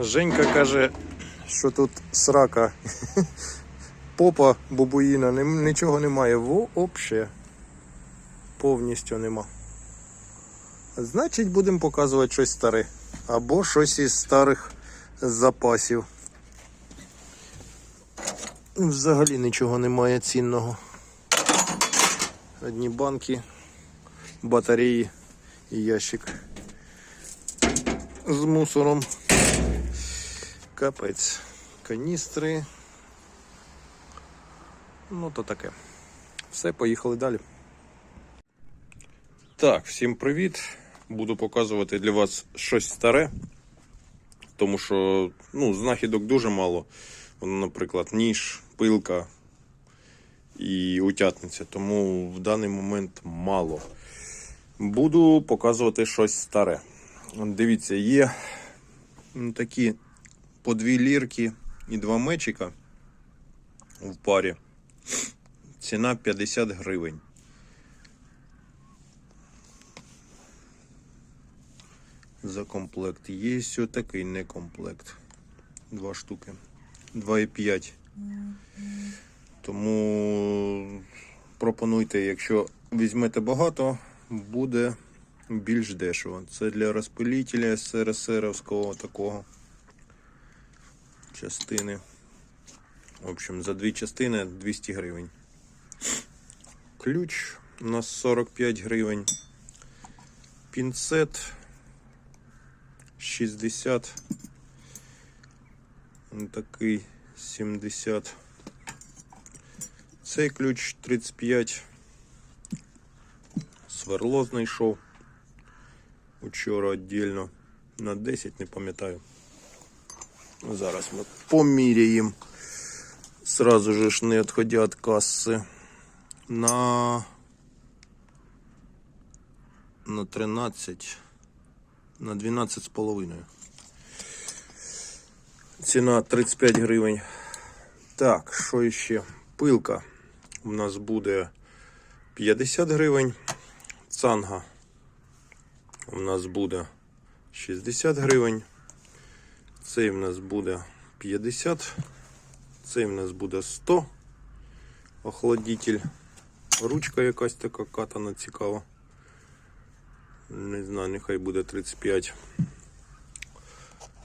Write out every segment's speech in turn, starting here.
Женька каже, що тут срака. Попа бабуїна, ним- нічого немає. Вообще. Повністю нема. Значить, будемо показувати щось старе. Або щось із старих запасів. Взагалі нічого немає цінного. Одні банки, батареї і ящик з мусором. Капець. Каністри. Ну, то таке. Все, поїхали далі. Так, всім привіт. Буду показувати для вас щось старе. Тому що ну, знахідок дуже мало. Воно, наприклад, ніж, пилка і утятниця. Тому в даний момент мало. Буду показувати щось старе. Дивіться, є такі по дві лірки і два мечика в парі. Ціна 50 гривень. За комплект. Є ось такий некомплект. Два штуки. 2,5. Тому пропонуйте, якщо візьмете багато, буде більш дешево. Це для розпилителя СРСРовського такого частини. В общем, за дві частини 200 гривень. Ключ у нас 45 гривень. Пінцет 60. Такий 70. Цей ключ 35. Сверло знайшов. Учора віддільно на 10, не пам'ятаю. Зараз ми поміряємо. Сразу же ж не відходя від каси. На на 13 на 12 з половиною. Ціна 35 гривень. Так, що ще? Пилка у нас буде 50 гривень. Цанга у нас буде 60 гривень. Цей в нас буде 50. Цей в нас буде 100. Охладитель. Ручка якась така катана цікава. Не знаю, нехай буде 35.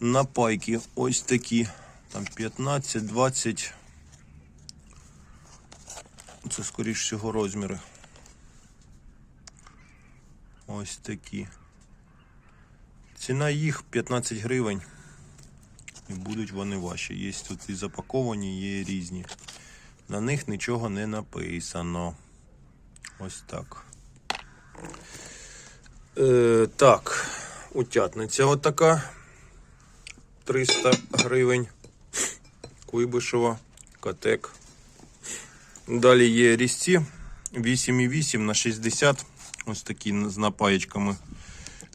Напайки ось такі. Там 15, 20. Це скоріш всього розміри. Ось такі. Ціна їх 15 гривень. І будуть вони ваші. Є тут і запаковані, є різні. На них нічого не написано. Ось так. Е, так, утятниця отака. 300 гривень. Куйбишева, Котек. Далі є різці 8,8 на 60. Ось такі з напаєчками.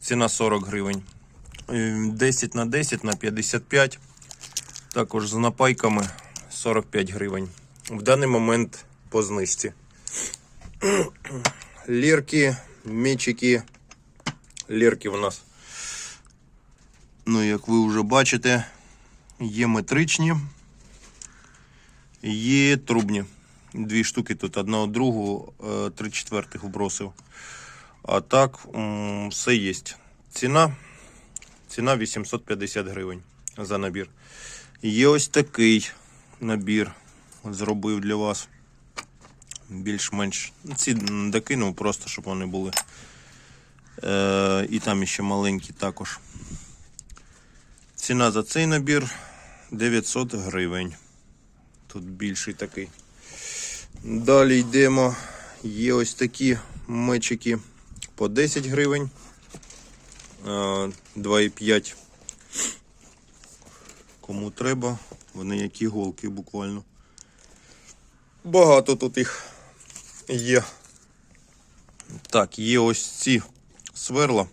Ціна 40 гривень. Е, 10 на 10 на 55. Також з напайками 45 гривень. В даний момент по знижці. Лірки, мечики. Лірки у нас. Ну, як ви вже бачите, є метричні, є трубні. Дві штуки тут одна от другу, е, три четвертих вбросив. А так, все є. Ціна. Ціна 850 гривень за набір. Є ось такий набір. Зробив для вас. Більш-менш. Ці докинув просто, щоб вони були. Е, і там ще маленькі також. Ціна за цей набір 900 гривень. Тут більший такий. Далі йдемо. Є ось такі мечики по 10 гривень. Е, 2,5. Кому треба, вони як іголки буквально. Багато тут їх є. Так, є ось ці сверла.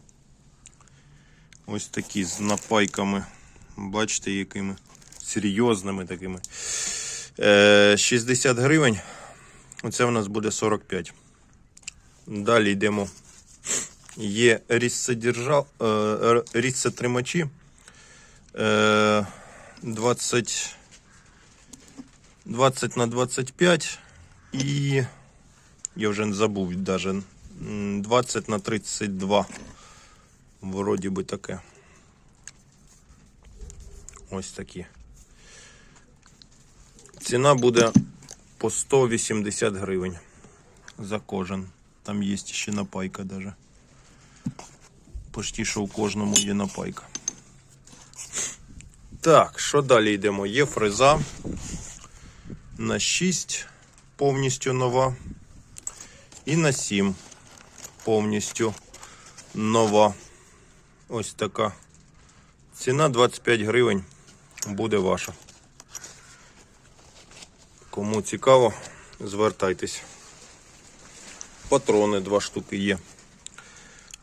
Ось такі з напайками. Бачите, якими серйозними такими. Е, 60 гривень. Оце в нас буде 45. Далі йдемо. Є різцедержал, е, різцетримачі Е, 20, 20 на 25 і я вже забув м, 20 на 32. Вроді би таке. Ось такі. Ціна буде по 180 гривень за кожен. Там є ще напайка даже. Почти що у кожному є напайка. Так, що далі йдемо? Є фреза на 6 повністю нова. І на 7 повністю нова. Ось така. Ціна 25 гривень буде ваша. Кому цікаво, звертайтесь. Патрони два штуки є.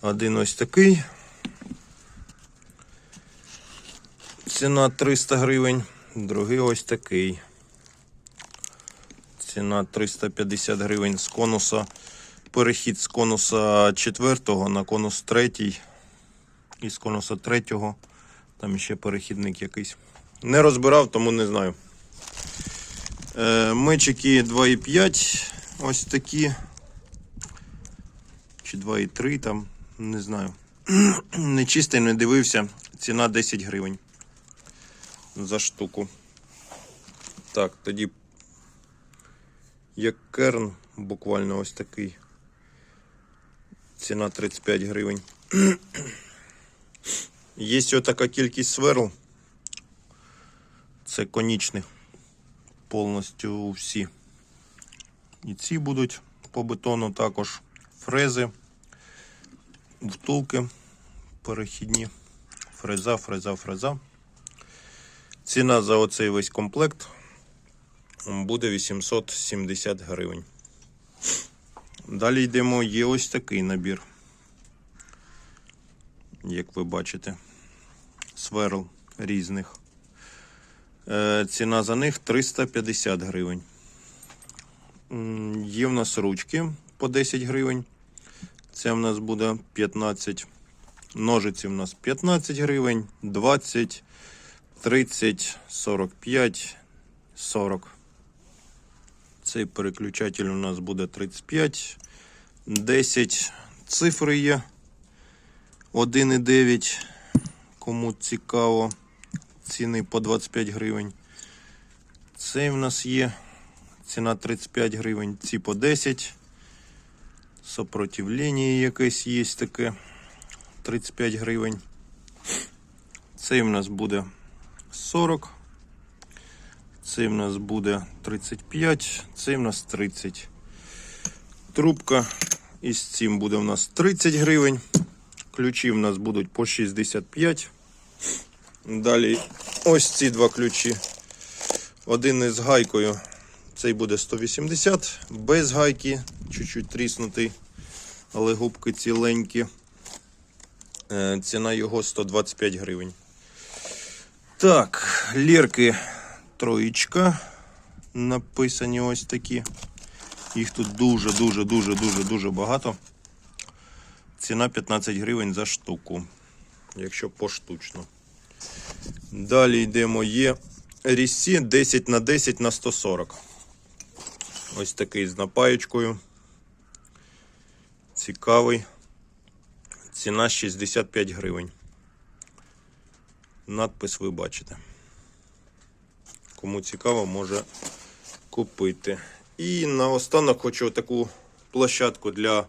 Один ось такий. Ціна 300 гривень, другий ось такий. Ціна 350 гривень з конуса. Перехід з конуса 4 на конус 3. І з конуса 3. Там ще перехідник якийсь. Не розбирав, тому не знаю. Е, мечики 2,5. Ось такі. Чи 2,3 там, не знаю. Не чистий, не дивився. Ціна 10 гривень за штуку. Так, тоді як керн, буквально ось такий. Ціна 35 гривень. Є така кількість сверл. Це конічних. Повністю всі. І ці будуть по бетону також фрези, втулки перехідні. Фреза, фреза, фреза. Ціна за оцей весь комплект буде 870 гривень. Далі йдемо, є ось такий набір. Як ви бачите, сверл різних. Е, Ціна за них 350 гривень. Є в нас ручки по 10 гривень. Це в нас буде 15. Ножиці в нас 15 гривень, 20, 30, 45, 40. Цей переключатель у нас буде 35, 10 цифри є. 1,9. Кому цікаво, ціни по 25 гривень. Цей в нас є. Ціна 35 гривень, ці по 10. Сопротивлення якесь є таке. 35 гривень. Цей в нас буде 40. Цей в нас буде 35, цей в нас 30. Трубка із цим буде в нас 30 гривень. Ключі в нас будуть по 65. Далі ось ці два ключі. Один із гайкою. Цей буде 180, без гайки, чуть-чуть тріснутий, але губки ціленькі. Е, Ціна його 125 гривень. Так, лірки троєчка. Написані ось такі. Їх тут дуже, дуже, дуже, дуже, багато. Ціна 15 гривень за штуку, якщо поштучно. Далі йдемо. Є різці 10 на 10 на 140. Ось такий з напаєчкою. Цікавий. Ціна 65 гривень. Надпис ви бачите. Кому цікаво, може купити. І наостанок хочу таку площадку для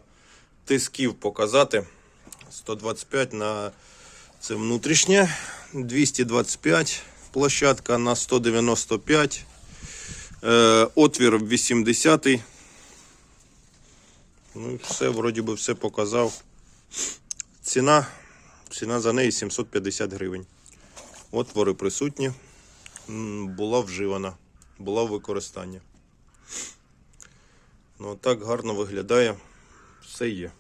тисків показати. 125 на це внутрішнє, 225 площадка на 195. Е, отвір 80. Ну і все, вроді би, все показав. Ціна, ціна за неї 750 гривень. Отвори присутні. Була вживана, була в використанні. Ну, так гарно виглядає. Все є.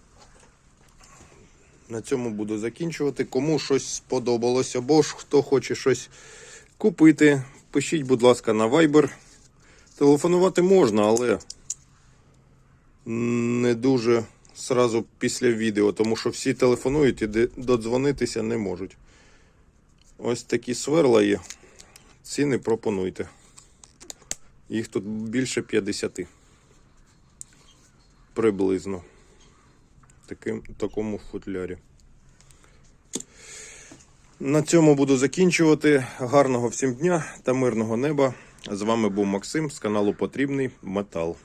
На цьому буду закінчувати. Кому щось сподобалося, або ж хто хоче щось купити, пишіть, будь ласка, на Viber. Телефонувати можна, але не дуже сразу після відео, тому що всі телефонують і додзвонитися не можуть. Ось такі сверла є. Ціни пропонуйте. Їх тут більше 50. Приблизно. Таким, такому футлярі. На цьому буду закінчувати. Гарного всім дня та мирного неба. З вами був Максим з каналу Потрібний Метал.